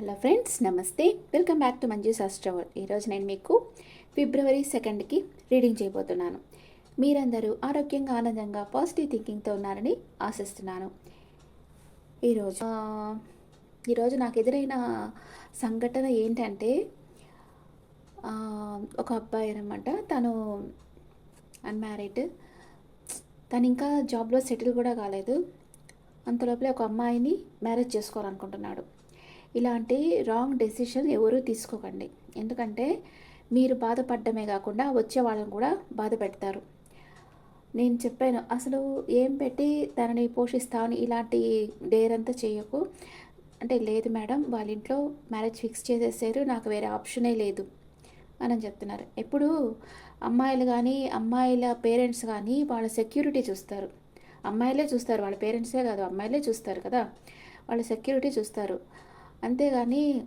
Hello friends నమస్తే. Welcome back to Manju శాస్త్రవర్ ఈరోజు నేను మీకు ఫిబ్రవరి సెకండ్కి రీడింగ్ చేయబోతున్నాను. మీరందరూ ఆరోగ్యంగా ఆనందంగా పాజిటివ్ థింకింగ్తో ఉన్నారని ఆశిస్తున్నాను. ఈరోజు ఈరోజు నాకు ఎదురైన సంఘటన ఏంటంటే ఒక అబ్బాయి అనమాట తను అన్మ్యారీడ్ తను ఇంకా జాబ్లో సెటిల్ కూడా కాలేదు. అంతలోపలే ఒక అమ్మాయిని మ్యారేజ్ చేసుకోవాలనుకుంటున్నాడు. ఇలాంటి రాంగ్ డెసిషన్ ఎవరూ తీసుకోకండి. ఎందుకంటే మీరు బాధపడడమే కాకుండా వచ్చే వాళ్ళని కూడా బాధ పెడతారు. నేను చెప్పాను అసలు ఏం పెట్టి తనని పోషిస్తాను ఇలాంటి డేర్ అంతా చేయకు. అంటే లేదు మేడం వాళ్ళ ఇంట్లో మ్యారేజ్ ఫిక్స్ చేసేసారు నాకు వేరే ఆప్షనే లేదు అని చెప్తున్నారు. ఎప్పుడు అమ్మాయిలు కానీ అమ్మాయిల పేరెంట్స్ కానీ వాళ్ళ సెక్యూరిటీ చూస్తారు. అమ్మాయిలే చూస్తారు వాళ్ళ పేరెంట్సే కాదు అమ్మాయిలే చూస్తారు కదా. వాళ్ళ సెక్యూరిటీ చూస్తారు. అంతేగాని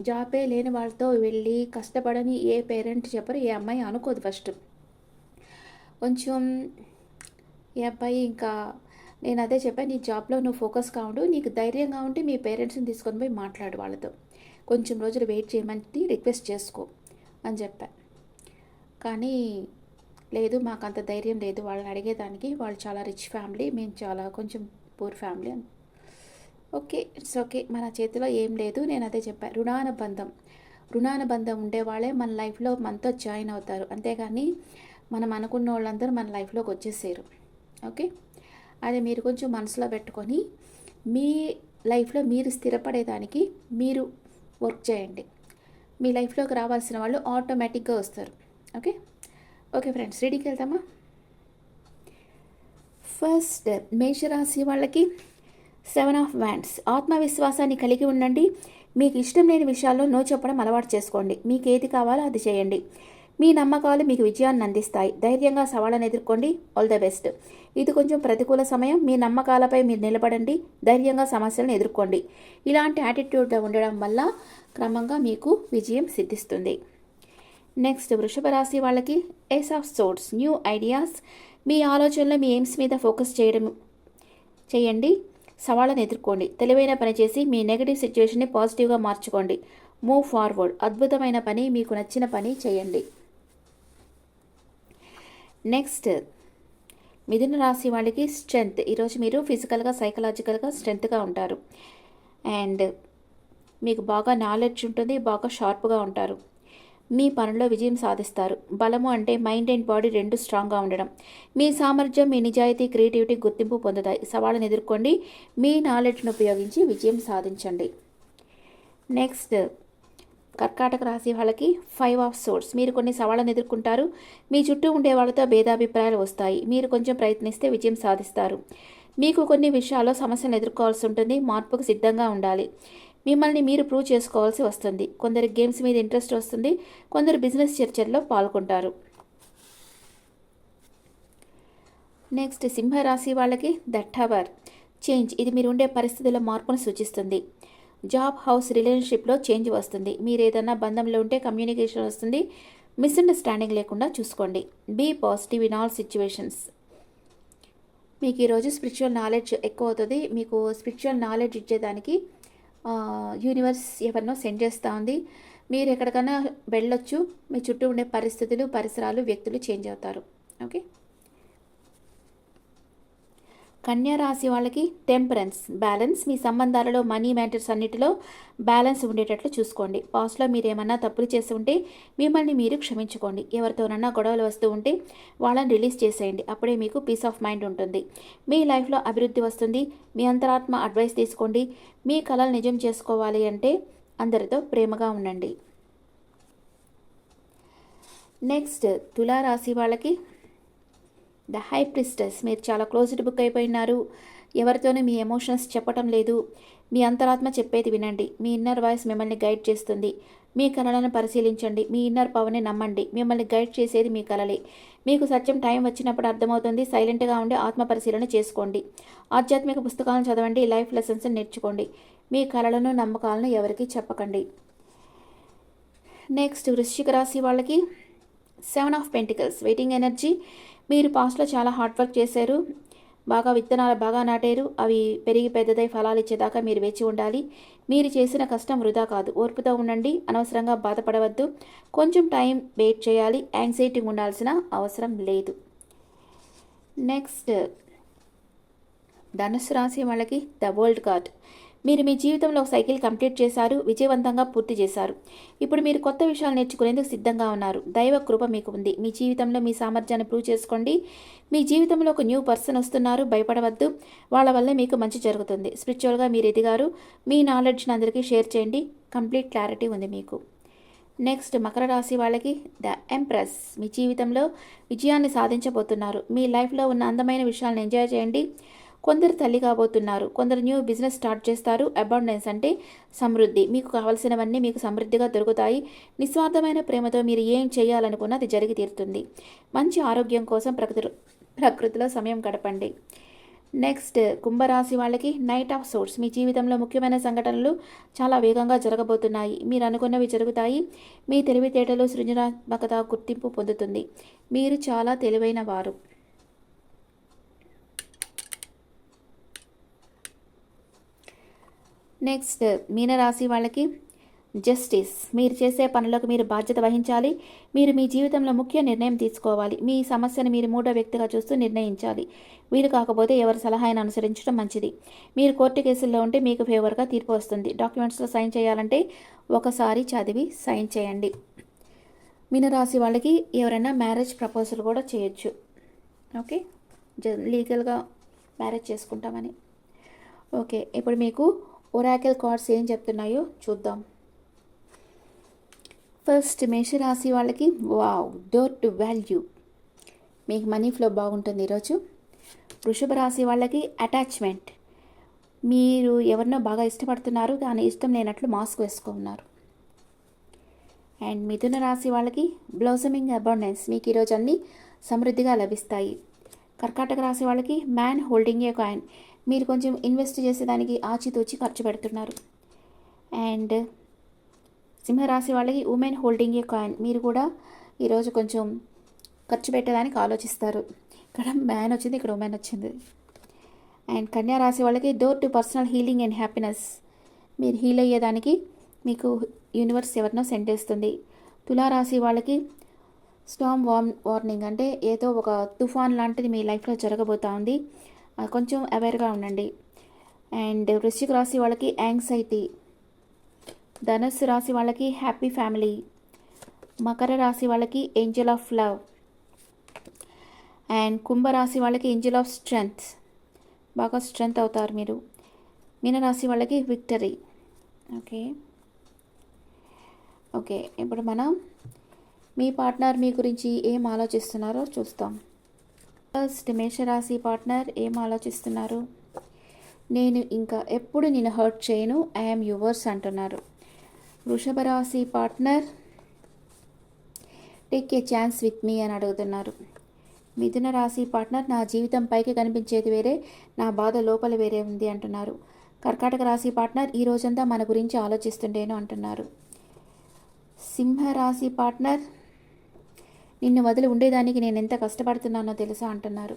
జాబే లేని వాళ్ళతో వెళ్ళి కష్టపడని ఏ పేరెంట్ చెప్పరు ఏ అమ్మాయి అనుకోదు ఫస్ట్. కొంచెం ఈ అబ్బాయి ఇంకా నేను అదే చెప్పాను నీ జాబ్లో నువ్వు ఫోకస్ కావుడు నీకు ధైర్యంగా ఉంటే మీ పేరెంట్స్ని తీసుకొని పోయి మాట్లాడు వాళ్ళతో. కొంచెం రోజులు వెయిట్ చేయమని రిక్వెస్ట్ చేసుకో అని చెప్పా. కానీ లేదు మాకు అంత ధైర్యం లేదు. వాళ్ళని అడిగేదానికి వాళ్ళు చాలా రిచ్ ఫ్యామిలీ మేము చాలా కొంచెం పూర్ ఫ్యామిలీ అని ఓకే ఇట్స్ ఓకే. మన చేతిలో ఏం లేదు నేను అదే చెప్పాను రుణానుబంధం. రుణానుబంధం ఉండేవాళ్ళే మన లైఫ్లో మనతో జాయిన్ అవుతారు. అంతేగాని మనం అనుకున్న వాళ్ళందరూ మన లైఫ్లోకి వచ్చేసారు ఓకే? అది మీరు కొంచెం మనసులో పెట్టుకొని మీ లైఫ్లో మీరు స్థిరపడేదానికి మీరు వర్క్ చేయండి. మీ లైఫ్లోకి రావాల్సిన వాళ్ళు ఆటోమేటిక్గా వస్తారు. ఓకే? ఓకే ఫ్రెండ్స్ రెడీకి వెళ్దామా? ఫస్ట్ మేషరాశి వాళ్ళకి సెవెన్ ఆఫ్ వ్యాండ్స్ ఆత్మవిశ్వాసాన్ని కలిగి ఉండండి. మీకు ఇష్టం లేని విషయాల్లో నో చెప్పడం అలవాటు చేసుకోండి. మీకు ఏది కావాలో అది చేయండి. మీ నమ్మకాలు మీకు విజయాన్ని అందిస్తాయి. ధైర్యంగా సవాళ్ళను ఎదుర్కోండి. All the best. ఇది కొంచెం ప్రతికూల సమయం. మీ నమ్మకాలపై మీరు నిలబడండి. ధైర్యంగా సమస్యలను ఎదుర్కోండి. ఇలాంటి యాటిట్యూడ్లో ఉండడం వల్ల క్రమంగా మీకు విజయం సిద్ధిస్తుంది. నెక్స్ట్ వృషభ రాశి వాళ్ళకి ace of swords new ideas మీ ఆలోచనలో మీ ఎయిమ్స్ మీద ఫోకస్ చేయడం చేయండి. సవాళ్ళను ఎదుర్కోండి. తెలివైన పని చేసి మీ నెగటివ్ సిచ్యువేషన్ని పాజిటివ్గా మార్చుకోండి. Move forward. అద్భుతమైన పని మీకు నచ్చిన పని చేయండి. నెక్స్ట్ మిథున రాశి వాళ్ళకి స్ట్రెంగ్త్. ఈరోజు మీరు ఫిజికల్గా సైకలాజికల్గా స్ట్రెంగ్త్గా ఉంటారు. అండ్ మీకు బాగా నాలెడ్జ్ ఉంటుంది బాగా షార్ప్గా ఉంటారు. మీ పనుల్లో విజయం సాధిస్తారు. బలము అంటే మైండ్ అండ్ బాడీ రెండు స్ట్రాంగ్గా ఉండడం. మీ సామర్థ్యం మీ నిజాయితీ క్రియేటివిటీ గుర్తింపు పొందుతాయి. సవాళ్ళను ఎదుర్కోండి. మీ నాలెడ్జ్ను ఉపయోగించి విజయం సాధించండి. నెక్స్ట్ కర్కాటక రాశి వాళ్ళకి ఫైవ్ ఆఫ్ సోర్స్. మీరు కొన్ని సవాళ్ళను ఎదుర్కొంటారు. మీ చుట్టూ ఉండే వాళ్ళతో భేదాభిప్రాయాలు వస్తాయి. మీరు కొంచెం ప్రయత్నిస్తే విజయం సాధిస్తారు. మీకు కొన్ని విషయాల్లో సమస్యలను ఎదుర్కోవాల్సి ఉంటుంది. మార్పుకు సిద్ధంగా ఉండాలి. మిమ్మల్ని మీరు ప్రూవ్ చేసుకోవాల్సి వస్తుంది. కొందరు గేమ్స్ మీద ఇంట్రెస్ట్ వస్తుంది. కొందరు బిజినెస్ చర్చల్లో పాల్గొంటారు. నెక్స్ట్ సింహరాశి వాళ్ళకి ద టవర్ చేంజ్ ఇది మీరు ఉండే పరిస్థితుల్లో మార్పును సూచిస్తుంది. జాబ్ హౌస్ రిలేషన్షిప్లో చేంజ్ వస్తుంది. మీరు ఏదైనా బంధంలో ఉంటే కమ్యూనికేషన్ వస్తుంది. మిస్అండర్స్టాండింగ్ లేకుండా చూసుకోండి. Be positive in all situations మీకు ఈరోజు స్పిరిచువల్ నాలెడ్జ్ ఎక్కువ అవుతుంది. మీకు స్పిరిచువల్ నాలెడ్జ్ ఇచ్చేదానికి యూనివర్స్ ఎవరినో సెండ్ చేస్తూ ఉంది. మీరు ఎక్కడికైనా వెళ్ళొచ్చు. మీ చుట్టూ ఉండే పరిస్థితులు పరిసరాలు వ్యక్తులు చేంజ్ అవుతారు. ఓకే రాశి వాళ్ళకి టెంపరెన్స్ బ్యాలెన్స్ మీ సంబంధాలలో మనీ మ్యాటర్స్ అన్నిటిలో బ్యాలెన్స్ ఉండేటట్లు చూసుకోండి. పాస్ట్లో మీరు ఏమన్నా తప్పులు చేసి ఉంటే మిమ్మల్ని మీరు క్షమించుకోండి. ఎవరితోనన్నా గొడవలు వస్తూ ఉంటే వాళ్ళని రిలీజ్ చేసేయండి. అప్పుడే మీకు పీస్ ఆఫ్ మైండ్ ఉంటుంది. మీ లైఫ్లో అభివృద్ధి వస్తుంది. మీ అంతరాత్మ అడ్వైస్ తీసుకోండి. మీ కళలు నిజం చేసుకోవాలి అంటే అందరితో ప్రేమగా ఉండండి. నెక్స్ట్ తులారాశి వాళ్ళకి ద హై ప్రిస్టెస్. మీరు చాలా క్లోజ్డ్ బుక్ అయిపోయినారు. ఎవరితోనూ మీ ఎమోషన్స్ చెప్పటం లేదు. మీ అంతరాత్మ చెప్పేది వినండి. మీ ఇన్నర్ వాయిస్ మిమ్మల్ని గైడ్ చేస్తుంది. మీ కళలను పరిశీలించండి. మీ ఇన్నర్ పవర్ని నమ్మండి. మిమ్మల్ని గైడ్ చేసేది మీ కళలే మీకు సత్యం టైం వచ్చినప్పుడు అర్థమవుతుంది. సైలెంట్గా ఉండి ఆత్మ పరిశీలన చేసుకోండి. ఆధ్యాత్మిక పుస్తకాలను చదవండి. లైఫ్ లెసన్స్ నేర్చుకోండి. మీ కళలను నమ్మకాలను ఎవరికి చెప్పకండి. నెక్స్ట్ వృశ్చిక రాశి వాళ్ళకి seven of pentacles. Waiting energy. మీరు పాస్ట్లో చాలా హార్డ్ వర్క్ చేశారు బాగా విత్తనాలు బాగా నాటారు అవి పెరిగి పెద్దదై ఫలాలు ఇచ్చేదాకా మీరు వేచి ఉండాలి. మీరు చేసిన కష్టం వృధా కాదు. ఓర్పుతో ఉండండి అనవసరంగా బాధపడవద్దు. కొంచెం టైం వెయిట్ చేయాలి. యాంగ్జైటీ ఉండాల్సిన అవసరం లేదు. నెక్స్ట్ ధనుసు రాశి వాళ్ళకి ద వరల్డ్ కార్డ్. మీరు మీ జీవితంలో ఒక సైకిల్ కంప్లీట్ చేశారు విజయవంతంగా పూర్తి చేశారు. ఇప్పుడు మీరు కొత్త విషయాలు నేర్చుకునేందుకు సిద్ధంగా ఉన్నారు. దైవ కృప మీకు ఉంది. మీ జీవితంలో మీ సామర్థ్యాన్ని ప్రూవ్ చేసుకోండి. మీ జీవితంలో ఒక న్యూ పర్సన్ వస్తున్నారు. భయపడవద్దు. వాళ్ళ వల్లే మీకు మంచి జరుగుతుంది. స్పిరిచువల్గా మీరు ఎదిగారు. మీ నాలెడ్జ్ని అందరికీ షేర్ చేయండి. కంప్లీట్ క్లారిటీ ఉంది మీకు. నెక్స్ట్ మకర రాశి వాళ్ళకి ద ఎంప్రెస్ మీ జీవితంలో విజయాన్ని సాధించబోతున్నారు. మీ లైఫ్లో ఉన్న అందమైన విషయాలను ఎంజాయ్ చేయండి. కొందరు తల్లి కాబోతున్నారు. కొందరు న్యూ బిజినెస్ స్టార్ట్ చేస్తారు. అబౌండెన్స్ అంటే సమృద్ధి. మీకు కావలసినవన్నీ మీకు సమృద్ధిగా దొరుకుతాయి. నిస్వార్థమైన ప్రేమతో మీరు ఏం చేయాలనుకున్నా అది జరిగి తీరుతుంది. మంచి ఆరోగ్యం కోసం ప్రకృతి ప్రకృతిలో సమయం గడపండి. నెక్స్ట్ కుంభరాశి వాళ్ళకి నైట్ ఆఫ్ సోర్స్. మీ జీవితంలో ముఖ్యమైన సంఘటనలు చాలా వేగంగా జరగబోతున్నాయి. మీరు అనుకున్నవి జరుగుతాయి. మీ తెలివితేటలు సృజనాత్మకత గుర్తింపు పొందుతుంది. మీరు చాలా తెలివైన వారు నెక్స్ట్ మీనరాశి వాళ్ళకి జస్టిస్ మీరు చేసే పనులకు మీరు బాధ్యత వహించాలి. మీరు మీ జీవితంలో ముఖ్య నిర్ణయం తీసుకోవాలి. మీ సమస్యను మీరు మూడో వ్యక్తిగా చూస్తూ నిర్ణయించాలి. వీలు కాకపోతే ఎవరి సలహాను అనుసరించడం మంచిది. మీరు కోర్టు కేసుల్లో ఉంటే మీకు ఫేవర్గా తీర్పు వస్తుంది. డాక్యుమెంట్స్లో సైన్ చేయాలంటే ఒకసారి చదివి సైన్ చేయండి. మీనరాశి వాళ్ళకి ఎవరైనా మ్యారేజ్ ప్రపోజల్ కూడా చేయొచ్చు. ఓకే? లీగల్గా మ్యారేజ్ చేసుకుంటామని. ఓకే. ఇప్పుడు మీకు ఒరాకిల్ కార్డ్స్ ఏం చెప్తున్నాయో చూద్దాం. ఫస్ట్ మేషరాశి వాళ్ళకి వావ్ డోర్ టు వాల్యూ. మీకు మనీ ఫ్లో బాగుంటుంది ఈరోజు. వృషభ రాశి వాళ్ళకి అటాచ్మెంట్. మీరు ఎవరినో బాగా ఇష్టపడుతున్నారు కానీ ఇష్టం లేనట్లు మాస్క్ వేసుకున్నారు. అండ్ మిథున రాశి వాళ్ళకి బ్లౌజమింగ్ అబౌండెన్స్. మీకు ఈరోజు అన్నీ సమృద్ధిగా లభిస్తాయి. కర్కాటక రాశి వాళ్ళకి మ్యాన్ హోల్డింగ్ ఏ కాయిన్ మీరు కొంచెం ఇన్వెస్ట్ చేసేదానికి ఆచితూచి ఖర్చు పెడుతున్నారు. అండ్ సింహరాశి వాళ్ళకి ఉమెన్ హోల్డింగ్ ఏ కాయిన్ మీరు కూడా ఈరోజు కొంచెం ఖర్చు పెట్టేదానికి ఆలోచిస్తారు. ఇక్కడ మ్యాన్ వచ్చింది ఇక్కడ ఉమెన్ వచ్చింది. అండ్ కన్యా రాశి వాళ్ళకి door to personal healing and happiness. మీరు హీల్ అయ్యేదానికి మీకు యూనివర్స్ ఎవరినో సెండ్ చేస్తుంది. తులారాశి వాళ్ళకి స్టామ్ వార్మ్ వార్నింగ్ అంటే ఏదో ఒక తుఫాన్ లాంటిది మీ లైఫ్లో జరగబోతా ఉంది. కొంచెం అవేర్గా ఉండండి. అండ్ వృశ్చిక రాశి వాళ్ళకి యాంగ్జైటీ. ధనుస్సు రాశి వాళ్ళకి హ్యాపీ ఫ్యామిలీ. మకర రాశి వాళ్ళకి ఏంజల్ ఆఫ్ లవ్. అండ్ కుంభరాశి వాళ్ళకి ఏంజల్ ఆఫ్ స్ట్రెంగ్త్. బాగా స్ట్రెంగ్త్ అవుతారు మీరు. మీనరాశి వాళ్ళకి విక్టరీ. ఓకే. ఓకే ఇప్పుడు మనం మీ పార్ట్నర్ మీ గురించి ఏం ఆలోచిస్తున్నారో చూస్తాం. ఫస్ట్ మేషరాశి పార్ట్నర్ ఏం ఆలోచిస్తున్నారు? నేను ఇంకా ఎప్పుడు నేను హర్ట్ చేయను ఐఎమ్ యువర్స్ అంటున్నారు. వృషభ రాశి partner take a chance with me అని అడుగుతున్నారు. మిథున రాశి పార్ట్నర్ నా జీవితం పైకి కనిపించేది వేరే నా బాధ లోపల వేరే ఉంది అంటున్నారు. కర్కాటక రాశి పార్ట్నర్ ఈ రోజంతా మన గురించి ఆలోచిస్తుండేను అంటున్నారు. సింహ రాశి పార్ట్నర్ నిన్ను వదిలి ఉండేదానికి నేను ఎంత కష్టపడుతున్నానో తెలుసా అంటున్నారు.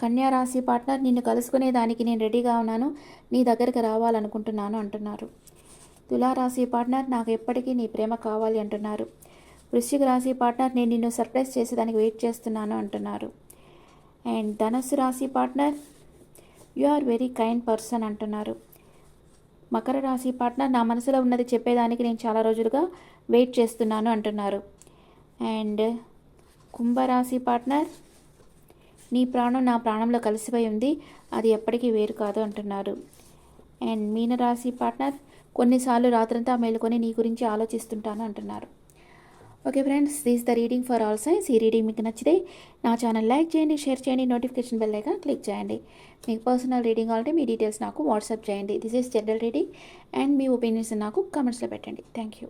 కన్యా రాశి పార్ట్నర్ నిన్ను కలుసుకునేదానికి నేను రెడీగా ఉన్నాను నీ దగ్గరికి రావాలనుకుంటున్నాను అంటున్నారు. తులారాశి పార్ట్నర్ నాకు ఎప్పటికీ నీ ప్రేమ కావాలి అంటున్నారు. వృశ్చిక రాశి పార్ట్నర్ నేను నిన్ను సర్ప్రైజ్ చేసేదానికి వెయిట్ చేస్తున్నాను అంటున్నారు. అండ్ ధనస్సు రాశి partner you are very kind person అంటున్నారు. మకర రాశి పార్ట్నర్ నా మనసులో ఉన్నది చెప్పేదానికి నేను చాలా రోజులుగా వెయిట్ చేస్తున్నాను అంటున్నారు. అండ్ కుంభరాశి పార్ట్నర్ నీ ప్రాణం నా ప్రాణంలో కలిసిపోయి ఉంది అది ఎప్పటికీ వేరు కాదు అంటున్నారు. అండ్ మీనరాశి పార్ట్నర్ కొన్నిసార్లు రాత్రంతా మేలుకొని నీ గురించి ఆలోచిస్తుంటాను అంటున్నారు. Okay friends this the reading for all signs ఈ రీడింగ్ మీకు నచ్చితే నా ఛానల్ లైక్ చేయండి షేర్ చేయండి నోటిఫికేషన్ బెల్ లేక క్లిక్ చేయండి. మీకు పర్సనల్ రీడింగ్ ఆల్రెడీ మీ డీటెయిల్స్ నాకు వాట్సాప్ చేయండి. This is general reading and me opinions నాకు కమెంట్స్లో పెట్టండి. Thank you